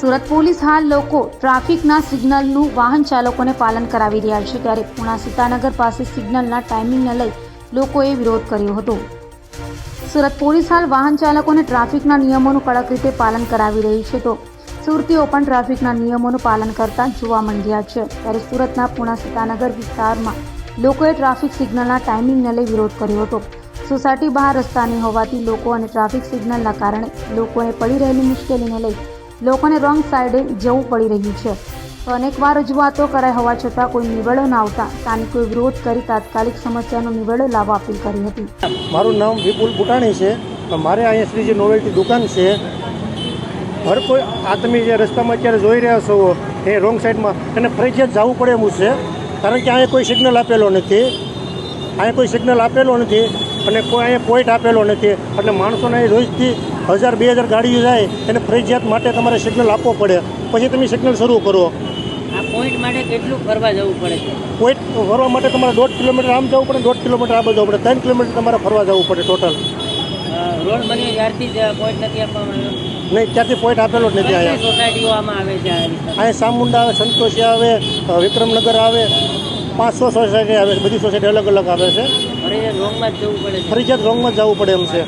Surat police હાલ લોકો ટ્રાફિકના સિગ્નલનું વાહન ચાલકોને પાલન કરાવી રહ્યા છે ત્યારે પુણા સીતાનગર પાસે સિગ્નલના ટાઈમિંગને લઈ લોકોએ વિરોધ કર્યો હતો. સુરત પોલીસ હાલ વાહન ચાલકોને ટ્રાફિકના નિયમોનું કડક રીતે પાલન કરાવી રહી છે તો સુરતીઓ પણ ટ્રાફિકના નિયમોનું પાલન કરતા જોવા મળી રહ્યા છે. ત્યારે સુરતના પુણા સીતાનગર વિસ્તારમાં લોકોએ ટ્રાફિક સિગ્નલના ટાઈમિંગને લઈ વિરોધ કર્યો હતો. સોસાયટી બહાર રસ્તાની હોવાથી લોકો અને ટ્રાફિક સિગ્નલના કારણે લોકોને પડી રહેલી મુશ્કેલીને લઈ લોકોને રોંગ સાઈડે જવું પડી રહ્યું છે. તો અનેકવાર રજૂઆતો કરાઈ હોવા છતાં કોઈ નિવેડો ન આવતા સ્થાનિકોએ વિરોધ કરી તાત્કાલિક સમસ્યાનો નિવેડો લાવવા અપીલ કરી હતી. મારું નામ વિપુલ બુટાણી છે. મારે અહીંયા શ્રીજી નોવેલ્ટી દુકાન છે, હર કોઈ આ તમે જે રસ્તામાં અત્યારે જોઈ રહ્યા છો, એ રોંગ સાઈડમાં, એને ફરજિયાત જવું પડે એવું છે. કારણ કે અહીંયા કોઈ સિગ્નલ આપેલો નથી. અહીંયા કોઈ સિગ્નલ આપેલો નથી અને કોઈ અહીંયા પોઈન્ટ આપેલો નથી. એટલે માણસોને રોજથી હજાર બે હજાર ગાડીઓ જાય એને ફરજિયાત માટે તમારે સિગ્નલ આપવો પડે. પછી તમે સિગ્નલ શરૂ કરો. આ પોઈન્ટ માટે કેટલું ફરવા જવું પડે છે? પોઈન્ટ ફરવા માટે તમારે દોઢ કિલોમીટર આમ જવું પડે દોઢ કિલોમીટર આ જવું પડે. ત્રણ કિલોમીટર તમારે ફરવા જવું પડે ટોટલ રોડ બન્યો ત્યારથી જ પોઈન્ટ નથી આપવામાં આવ્યો? નહીં ત્યાંથી પોઈન્ટ આપેલો જ નથી અહીંયા. સોસાયટીઓ આમાં આવે છે અહીંયા સામુંડા આવે સંતોષી આવે વિક્રમનગર આવે પાંચસો સોસાયટી આવે છે. બધી સોસાયટી અલગ અલગ આવે છે. ફરજિયાત રોંગમાં જ જવું પડે ફરજિયાત રોંગમાં જ જવું પડે એમ છે.